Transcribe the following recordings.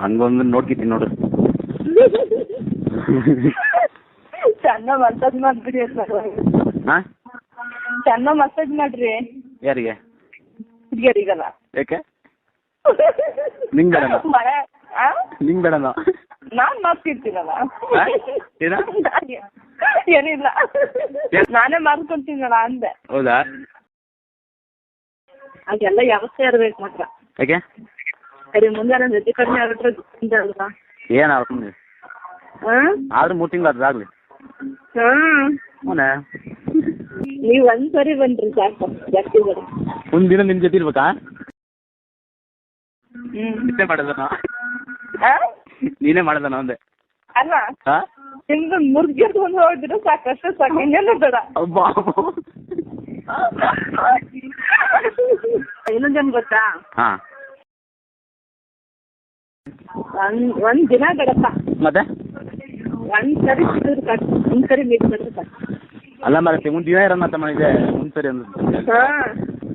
ಹಂಗೊಂದು ನೋಡು. ಚೆನ್ನ ಮಸಾಜ್ ಮಾಡ್ಬಿಡಿ ಅಂತ ಹಾ? ಚೆನ್ನ ಮಸಾಜ್ ಮಾಡ್ರಿ. ಯಾರಿಗೆ? ಹುಡುಗಿಯರಿಗಲ್ಲ. ಯಾಕೆ ನಿಂಗ್ ಬೇಡ? ನಿಂಗ್ ಬೇಡನಾ ನಾನ್ ಮಾಡ್ತಿರ್ತೀನಲ್ಲ? ಏನಿಲ್ಲ. ನಾನೇ ಮಾಡ್ಕೊಂತೀನಲ್ಲ ಅಂದೆ. ಹೌದಾ? ಅದೆಲ್ಲ ವ್ಯವಸ್ಥೆ ಇರ್ಬೇಕು ಮಾತ್ರ. ಯಾಕೆ? ಸರಿ ಮುಂದೆ ನನ್ನ ಜೊತೆ ಕಡಿಮೆ ಆಗ್ಬಿಟ್ರೆ ಚಿಂತೆ ಅಲ್ವಾ? ಏನು ಆಗ್ತದೆ ಹಾಂ ಆದ್ರೆ ಮೂರು ತಿಂಗಳು ಅದಾಗಲಿ ಹಾಂ. ಅವನೇ ನೀವು ಒಂದ್ಸರಿ ಬನ್ರಿ ಸಾಕು ಜಾಸ್ತಿ ಬನ್ರಿ ಒಂದ್ ದಿನ ನಿಮ್ಮ ಜೊತೆ ಇರ್ಬೇಕಾ? ಮಾಡೋದನ? ಆ? ನೀನೇ ಮಾಡೋದನ ಅಂದೆ? ಅಲ್ವಾ ಹಾ ನಿಮ್ದು ಒಂದು ಹೋಗಿದ್ರು ಸಾಕಷ್ಟು ಸಾಕು ಇನ್ನೇನು ಬೇಡ. ಅಬ್ಬಾ. ಇನ್ನೊಂದೇನು ಗೊತ್ತಾ? ಹಾ. ಒಂದ್ ಒಂದ್ ದಿನ ಬೇಡಪ್ಪ. ಮತ್ತೆ? ಒಂದ್ ಸರಿ ಸಿಕ್ಕಿದ್ರೆ ಸಾಕು. ಒಂದ್ ಸರಿ ಮೀಟ್ ಮಾಡಿದ್ರೆ ಸಾಕು. ಅಲ್ಲ ಮರತ್ತೆ ಮುಂದ್ ದಿನ ಇರೋಣ ಅಂತ ಮಾಡಿದೆ ಮುಂದ್ ಸರಿ ಅಂದ್ರೆ ಹಾ.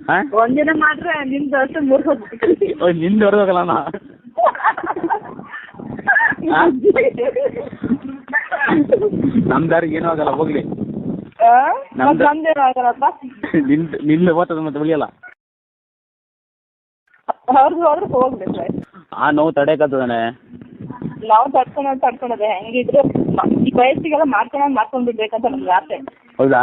ಹಾ? ಒಂದಿನ ಮಾಡ್ರೆ ನಿಮ್ದು ಅಷ್ಟು ಮೂರ್ ಹೋಗ್ಬಿಟ್ಟು ಓ ನಿಂದ ಹೊರದೋಗಲ್ಲ ನಾ? ನಮ್ ದಾರಿಗೆ ಏನೂ ಆಗಲ್ಲ ಹೋಗ್ಲಿ. ನಿಂದ ನಿಲ್ಲ ಓದ್ತದ ಮತ್ತೆ ಉಳಿಯಲ್ಲ? ಅವ್ರದ್ದು ಹೋಗ್ಬೇಕು. ಆ ನೋವು ನಾವು ತಡ್ಕೊಳೋದು ತಡ್ಕೊಳೋದೆ ಹೆಂಗಿದ್ರು ಈ ವಯಸ್ಸಿಗೆಲ್ಲ ಮಾಡ್ಕೊಳೋದು ಮಾಡ್ಕೊಂಡ್ ಬಿಡ್ಬೇಕಂತ ನಮ್ಗೆ ಆಸೆ. ಹೌದಾ?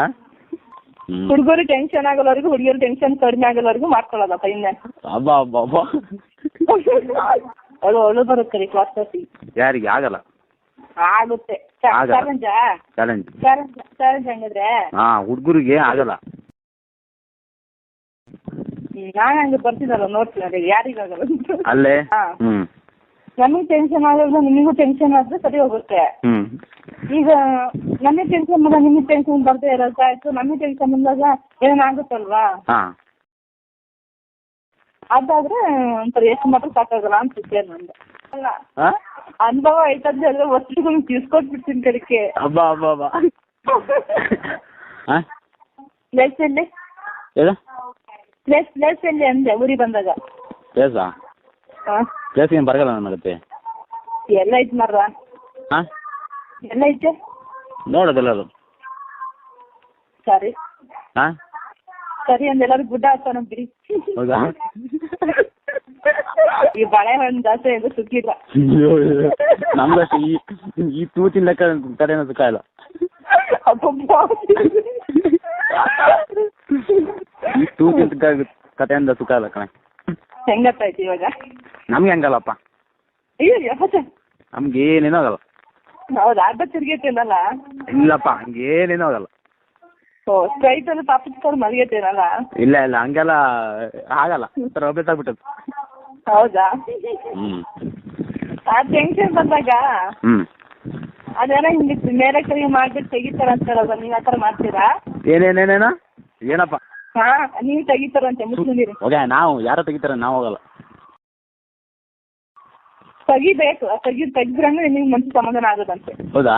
ಹುಡುಗರು ಟೆನ್ಷನ್ ಆಗೋವರೆಗೂ ಹುಡುಗಿಯರು ಟೆನ್ಷನ್ ಕಡಿಮೆ ಆಗೋವರೆಗೂ ಮಾಡ್ಕೊಳ್ಳೋದಪ್ಪ ಇನ್ನೇ ಅಬ್ಬಾ ಅಬ್ಬಾ ಅಬ್ಬಾ ಅದು ಒಳ್ಳೆ ಬರುತ್ತೆ ರೀ ಕ್ಲಾಸ್ ಕಾಫಿ ಯಾರಿಗೆ ಆಗಲ್ಲ. ಆಗುತ್ತೆ. ಆಗಲ್ಲ. ಚಾಲೆಂಜ ಚಾಲೆಂಜ್ ಹಂಗಿದ್ರೆ? ಹಾ ಹುಡುಗರಿಗೆ ಆಗಲ್ಲ. ನಾನು ಹಂಗೆ ಬರ್ತೀನಲ್ಲ ನೋಡ್ತೀನಿ ಅದೇ ಯಾರಿಗಾಗಲ್ಲ ಅಲ್ಲೇ? ಹಾ. ಹ್ಮ್. ನಮಗೆ ಟೆನ್ಷನ್ ಆಗೋದು ನಿಮಗೂ ಟೆನ್ಷನ್ ಆದ್ರೆ ಸರಿ ಹೋಗುತ್ತೆ. ಹ್ಮ್. ಈಗ ನನಗೆ ಟೆನ್ಷನ್ ಬಂದಾಗ ನಿಮಗೆ ಟೆನ್ಷನ್ ಬರ್ದೇ ಇರೋದು ಆಯ್ತು ನಮಗೆ ಟೆನ್ಷನ್ ಬಂದಾಗ ಏನಾಗುತ್ತಲ್ವಾ ಹಾ. ಅದಾದ್ರೆ ಒಂಥರ ಎಷ್ಟು ಮಾತ್ರ ಸಾಕಾಗಲ್ಲ ಅನ್ಸುತ್ತೆ ನಂದು ಅಲ್ಲ ಹಾ ಅನುಭವ ಐತಂದ್ರೆ ಎಲ್ಲ ವಸ್ತುಗಳು ತಿಳ್ಸ್ಕೊಟ್ಬಿಡ್ತೀನಿ ಕಡೆಗೆ ಅಬ್ಬಾ ಅಬ್ಬಾ ಅಬ್ಬಾ ಹಾ ಪ್ಲೇಸ್ ಎಲ್ಲಿ ಹೇಳು ಪ್ಲೇಸ್ ಪ್ಲೇಸ್ ಎಲ್ಲಿ ಅಂದೆ ಊರಿಗೆ ಬಂದಾಗ ಪ್ಲೇಸಾ ಹಾಂ ಪ್ಲೇಸ್ ಏನು ಬರಗಲ್ಲ ನನಗತ್ತೆ ಎಲ್ಲ ಐತೆ ಮರ್ರ ಹಾ ಎಲ್ಲ ಐತೆ ನೋಡೋದಲ್ಲ ಅದು ಸರಿ ಹಾ ಸರಿ ಅಂದ ಎಲ್ಲರೂ ಗುಡ್ಡ ಹಾಕೋಣ ಬಿಡಿ ಹೌದಾ ಈ ಬಾಳೆಹಣ್ಣು ಜಾಸ್ತಿ ಎಂದು ಸುಕ್ಕಿಲ್ಲ ನಮ್ಗಷ್ಟು ಈ ಈ ತೂತಿನ ಲೆಕ್ಕ ಕಡೆನ ಸುಖ ಇಲ್ಲ ಅಬ್ಬಬ್ಬಾ. ಈ ತೂತಿನ ಕ- ಕಥೆಯಿಂದ ಸುಖ ಇಲ್ಲ ಕಣೆ. ಹೆಂಗತ್ತಾಯ್ತು ಇವಾಗ? ನಮ್ಗೆ ಹಂಗಲ್ಲಪ್ಪ. ಅಯ್ಯೋ ಯಹಸ ನಮ್ಗೆ ಏನೇನೋ ಆಗಲ್ಲ. ಹೌದಾ? ಅರ್ಧ ತಿರ್ಗೈತೇನಲ್ಲ ಇಲ್ಲಪ್ಪ ಹಂಗೇನೇನೋ ಆಗಲ್ಲ. ಓ ಸ್ಟ್ರೈಟ್ ಅಲ್ಲಿ ತಪ್ಪಿಸ್ಕೊಂಡು ಮಲಗೈತೇನಲ್ಲ ಇಲ್ಲ ಇಲ್ಲ ಹಂಗೆಲ್ಲ ಆಗಲ್ಲ. ಒಂಥರ ಅಭ್ಯಾಸ ಹೌದಾ? ಹ್ಮ್. ಆ ಟೆನ್ಷನ್ ಬಂದಾಗ ಹ್ಮ್. ಅದೇನೋ ಹಿಂಗೆ ಮೇಲೆ ಕೈ ಮಾಡ್ಬಿಟ್ಟು ತೆಗಿತಾರ ಅಂತಾರಲ್ಲ ನೀವು ಆ ಥರ ಮಾಡ್ತೀರಾ? ಏನೇನೇನೇನ ಏನಪ್ಪ? ಹಾ ನೀವ್ ತೆಗಿತಾರಂತೆ ಮುಸ್ಲಿಮೀರು. ಹೋಗ ನಾವು ಯಾರೋ ತೆಗಿತಾರೆ ನಾವು ಹೋಗಲ್ಲ. ತೆಗಿಬೇಕು ತೆಗಿ ತೆಗ್ದ್ರಂದ್ರೆ ನಿಮ್ಗೆ ಮನ್ಸು ಸಮಾಧಾನ ಆಗೋದಂತೆ. ಹೌದಾ?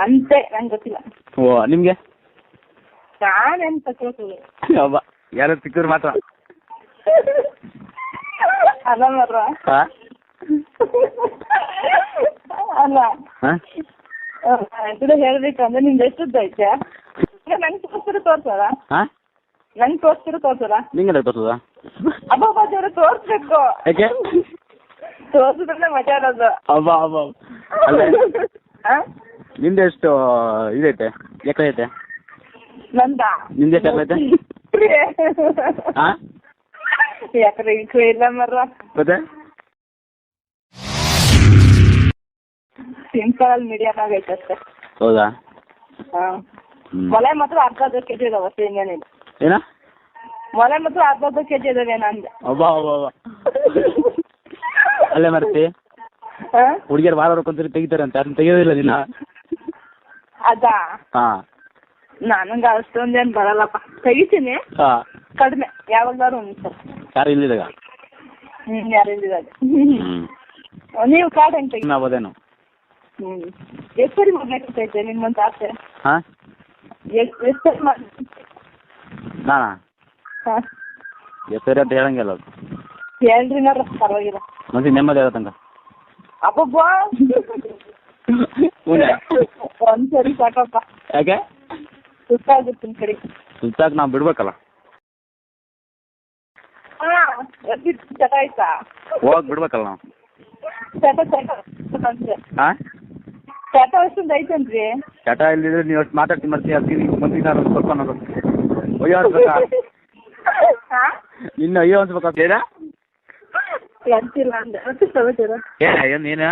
ಅಂತೆ ನಂಗೆ ಗೊತ್ತಿಲ್ಲ. ಓ ನಿಮ್ಗೆ? ನಾನೇನ್ ಅಬ್ಬ ಯಾರು ಸಿಕ್ಕಿದ್ರು ಮಾತ್ರ. ಅಲ್ಲ. ಅಲ್ಲ ಇದು ಹೇಳ್ಬೇಕಂದ್ರೆ ನಿಮ್ದು ಎಷ್ಟು ಐತೆ? ನಂಗೆ ತೋರಿಸ್ತೀರ ತೋರ್ಸಲ್ಲ ಹಾ? ನಂಗೆ ತೋರಿಸ್ತಿರೋ ತೋರ್ಸಲ್ಲ ನಿಂಗೆ ತೋರ್ತದ ಅಬ್ಬಬ್ಬ ದೇವ್ರ ತೋರಿಸ್ಬೇಕು. ಯಾಕೆ? ತೋರಿಸಿದ್ರೆ ಮಜಾ ಇರೋದು. ಅಬ್ಬ ಅಬ್ಬ. ಆ? ಎಷ್ಟು ಇದೈತೆ? ಎಕರೆ ಐತೆ? ನಂದ? ನಿಂಗೆ ಎಷ್ಟು ಎಕರೆ ಐತೆ? ಹಾ? ಯಾಕ್ರೆ ಇಕ್ರೆ ಇಲ್ಲ ಮರ್ರ ಮತ್ತೆ ಸಿಂಪಲ್ ಅಲ್ಲಿ ಮೀಡಿಯಂ ಆಗೈತೆ ಅಷ್ಟೇ ಹೌದಾ ಹಾಂ ಹ್ಮ್ ಮೊಲೆ ಮಾತ್ರ ಅರ್ಧ ಅರ್ಧ ಕೆಜಿ ಇದಾವೆ ಅಷ್ಟೇ ಇನ್ನೇನಿಲ್ಲ ಏನ ಮೊಲೆ ಮಾತ್ರ ಅರ್ಧ ಅರ್ಧ ಕೆಜಿ ಇದಾವೆ ನಂದೆ ಅಬ್ಬ ಅಬ್ಬ ಅಬ್ಬ ಅಲ್ಲೇ ಮರ್ತಿ ಹಾಂ ಹುಡುಗಿಯರು ವಾರ ಹೊಡ್ಕೊಂತೀರಿ ತೆಗಿತಾರೆ ಅಂತ ಅದನ್ನ ತೆಗಿಯೋದಿಲ್ಲ ದಿನ ಅದಾ ಹಾ ನನಗೆ ಅಷ್ಟೊಂದೇನು ಬರಲ್ಲಪ್ಪ ತೆಗಿತೀನಿ ಹಾ ಕಡಿಮೆ ಯಾವಾಗ್ಲಾದ್ರು ಒಂದ್ಸಲ ಯಾರು ಇಲ್ಲಿದಾಗ? ಹ್ಞೂ ಯಾರು ಇಲ್ಲಿದಾಗ. ಹ್ಮ್. ನೀವು ಕಾರ್ಡ್ ಹೆಂಗ್ ತೆಗಿ ನಾವದೇನು ಹ್ಞೂ ಎಷ್ಟು ಸರಿ ಮಾಡ್ಬೇಕೈತೆ ನಿಮ್ಮಂತ ಆಸೆ? ಹಾ? ಎಷ್ಟು ಎಷ್ಟು ಸರಿ ಮಾಡಿ ನಾನಾ? ಹಾಂ. ಹೆಸರು ಅಂತ ಹೇಳಂಗಿಲ್ಲ ಅದು. ಹೇಳ್ರಿ ನಾರ ಪರವಾಗಿಲ್ಲ. ಮನ್ಸಿಗೆ ನೆಮ್ಮದಿ ಆಗತ್ತಂಗ ಅಬ್ಬಬ್ಬ! ಹ್ಞೂ ಒಂದ್ಸರಿ ಸಾಕಪ್ಪ. ಯಾಕೆ? ಸುತ್ತಾಗುತ್ತೆ ನಿಮ್ ಕಡೆ. ಸುತ್ತಾಕ್ ನಾವು ಬಿಡ್ಬೇಕಲ್ಲ. ಹಾ ಎದ್ದಿದ್ ಚಟ ಆಯ್ತಾ ಹೋಗಕ್ ಬಿಡ್ಬೇಕಲ್ಲ ನಾವು. ಹಾಂ ಚಟ ಅಷ್ಟೊಂದು ಐತೇನ್ರಿ ಚಟ ಇಲ್ಲಿದ್ರೆ ನೀವು ಅಷ್ಟು ಮಾತಾಡ್ತೀನಿ ಮತ್ತೆ ಅದಕ್ಕೆ ನೀವು ಮಂದಿಗೆ ನಾನು ಸ್ವಲ್ಪ ಅನ್ನೋದು ಅಯ್ಯೋ ಅನ್ಸ್ಬೇಕಾ ನಿನ್ನ ಅಯ್ಯೋ ಅನ್ಸ್ಬೇಕಾ? ಏನ ಅಂತಿಲ್ಲ ಅಂದೆ ಮತ್ತೆ ಸಮಾಚಾರ ಏನ ಏನು ನೀನು?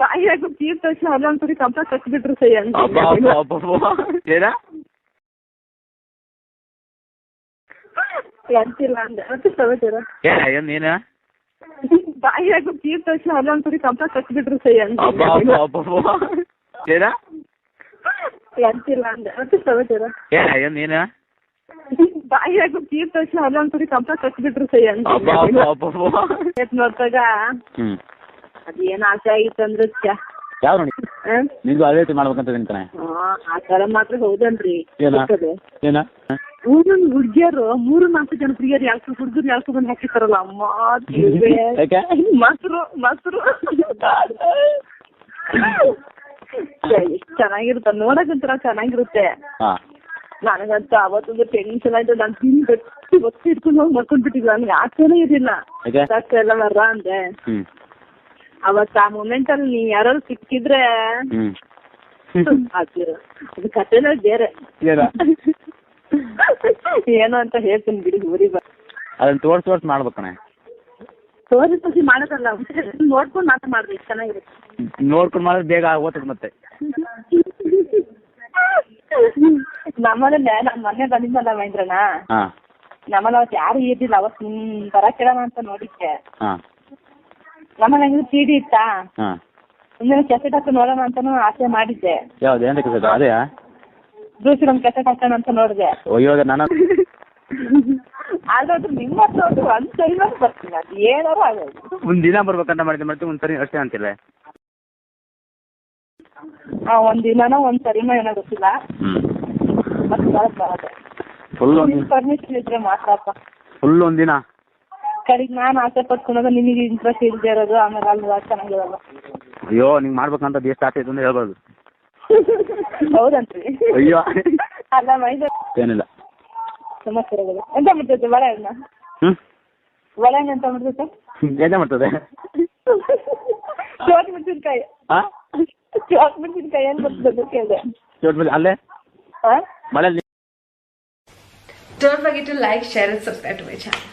ಬಾಯಿಯಾಗ ತೀರ್ ತಕ್ಷಣ ಅಲ್ಲೊಂದ್ಸರಿ ಕಂಪ ಕಚ್ಬಿಟ್ರು ಸೈ ಅಂತ ಅಬ್ಬ ಅಬ್ಬ ಅಬ್ಬ ಅಬ್ಬ. ಏನ ಅಂತಿಲ್ಲ ಅಂದೆ ಮತ್ತೆ ಸಮಾಚಾರ ಏನ ಏನು ನೀನು ಬಾಯಿಯಾಗ ತೀರ್ ತಕ್ಷಣ ಕಂಪ ಕಚ್ಬಿಟ್ರು ಸೈ ಅಂತ. ಏನ ಅಂತಿಲ್ಲ ಅಂದೆ. ಮತ್ತೆ ಸಮಾಚಾರ ಏನ ಏನು ನೀನು? ಬಾಯಿಯಾಗ ತೀರ್ ತಕ್ಷಣ ಅಲ್ಲೊಂದ್ಸರಿ ಕಂಪ ಕಚ್ಬಿಟ್ರು ಸೈ ಅಂತ ನೋಡ್ದಾಗ ಅದೇನ್ ಆಸೆ ಆಗಿತ್ತಂದ್ರೆ. ಯಾವ ನೋಡಿ? ನಿಂದು ಅದೇ ರೀತಿ ಮಾಡ್ಬೇಕಂತ ನಿಂತಾನೆ ಆ, ತರ ಮಾತ್ರ ಹೌದನ್ರಿ. ಏನ. ಏನ? ಊರಿನ ಹುಡ್ಗಿಯರು ಮೂರು ನಾಲ್ಕು ಜನ ಪ್ರಿಯರು ಯಾಕೆ ಹುಡುಗರು ಯಾಕೆ ಬಂದು ಹಾಕಿರ್ತಾರಲ್ಲ ಅಮ್ಮ ಮೊಸರು ಮೊಸರು. ಚೆನ್ನಾಗಿರುತ್ತೆ. ನೋಡಕ್ಕಂತರ ಚೆನ್ನಾಗಿರುತ್ತೆ. ನನಗಂತ ಅವತ್ತೊಂದು ಟೆನ್ಷನ್ ಆಯ್ತು. ನಾನು ತಿನ್ ಗಟ್ಟಿ ಒತ್ತಿ ಇಟ್ಕೊಂಡು ಹೋಗಿ ಮಲ್ಕೊಂಡ್ಬಿಟ್ಟಿದ್ದೆ ನನ್ಗೆ ಆಸೆನೇ ಇರಲಿಲ್ಲ. ಎಲ್ಲ ಮರ ಅಂದೆ. ಹ್ಮ್ ಅವತ್ತು ಆ ಮೂಮೆಂಟ್ ಅಲ್ಲಿ ನೀ ಯಾರಾದ್ರು ಸಿಕ್ಕಿದ್ರೆ ಅದು ಅದು ಕಥೆನೇ ಬೇರೆ. ಏನ. ಅಂತ ಹೇಳ್ತೀನಿ ಬಿಡಿ ಊರಿ ಅದನ್ನ ತೋರ್ಸ್ ತೋರ್ಸ್ ಮಾಡ್ಬೇಕಣೆ ತೋರಿ ತೋರಿಸಿ ಮಾಡೋದಲ್ಲ ನೋಡ್ಕೊಂಡು ಮಾತ್ರ ಮಾಡ್ರಿ ಚೆನ್ನಾಗಿರುತ್ತೆ. ನೋಡ್ಕೊಂಡು ಮಾಡಿದ್ರೆ ಬೇಗ ಓದ್ತದೆ ಮತ್ತೆ. ನಮ್ಮನೆ ನಮ್ಮ ಮನೆ ಬಂದಿದ್ದಲ್ಲ ಮಹೇಂದ್ರಣ್ಣ. ನಮ್ಮಲ್ಲಿ ಅವತ್ತು ಯಾರು ಇದ್ದಿಲ್ಲ ಅವತ್ತು ನಿಮ್ ಬರ ಕೇಳೋಣ ಅಂತ ನೋಡಿದ್ದೆ. ಹಾ ನಮ್ಮನೆ ಹೆಂಗ್ ಸಿಡಿ ಇತ್ತಾ? ಹಾ. ಕೆಸೆಟ್ ಹಾಕಿ ನೋಡೋಣ ಅಂತಾನು ಆಸೆ ಮಾಡಿದ್ದೆ. ಯಾವ್ದು ಏನ್ ಕೆಸೆಟ್ ಅದೇ ಬ್ರೂಸಿ ನಮ್ ಕೆಸೆಟ್ ಹಾಕೋಣ ಅಂತ ನೋಡಿದೆ. ಅಯ್ಯೋ ನಾನು ಆದ್ರೆ ಅದು ನಿಮ್ಮ ಹತ್ರ ಒಂದು ಒಂದ್ ಸರಿ ಬರ್ತೀನಿ ಅದು ಏನಾರು ಆಗೋದು ಒಂದ್ ದಿನ ಬರ್ಬೇಕಂತ ಮಾಡಿದ್ದೆ ಮತ್ತೆ ಒಂದ್ ಸರಿ ಅಷ್ಟೇ ಅಂತಿಲ್ಲ. ಆ ಒಂದ್ ದಿನನೋ ಒಂದ್ ಸರಿನೋ ಏನೋ ಗೊತ್ತಿಲ್ಲ. ಮತ್ತೆ ಬರೋದ್ ಬರೋದೆ. ಫುಲ್ ಒಂದ್ ಪರ್ಮಿಷನ್ ಇದ್ರೆ ಮಾತಾಡಪ್ಪ ಫುಲ್ ಒಂದ್ ದಿನ. ಕಡೆಗೆ ನಾನು ಆಸೆ ಪಟ್ಕೊಂಡಾಗ ನಿಮಗೆ ಇಂಟ್ರೆಸ್ಟ್ ಇಲ್ದೇ ಇರೋದು ಆಮೇಲೆ ಅಲ್ವಾ ಚೆನ್ನಾಗಿರಲ್ಲ. ಅಯ್ಯೋ ನಿಂಗೆ ಮಾಡ್ಬೇಕಂತ ಎಷ್ಟು ಆಸೆ ಇತ್ತು ಅಂತ ಹೇಳ್ಬೋದು ಹೌದಂತ್ರಿ. ಅಯ್ಯೋ. ಅಲ್ಲ ಮೈದ ಏನಿಲ್ಲ. ಸಮಸ್ಯೆಗಳು ಎಂತ ಮಾಡ್ತೈತೆ ಅಣ್ಣ ಹ್ಮ್? ಒಳಹಣ್ಣು ಎಂತ ಮಾಡ್ತೈತೆ ಎಂತ ಮಾಡ್ತದೆ ಚೋಟ್ ಮೆಣಸಿನ್ಕಾಯಿ. ಹಾ ಚೋಟ್ ಮೆಣಸಿನ್ಕಾಯಿ ಏನ್ ಬರ್ತದೆ ಕೇಳಿದೆ. ಚೋಟ್ ಮೇಲೆ ಅಲ್ಲೇ? ಹಾ ಮಳೆ Don't forget to like, share, and subscribe to my channel.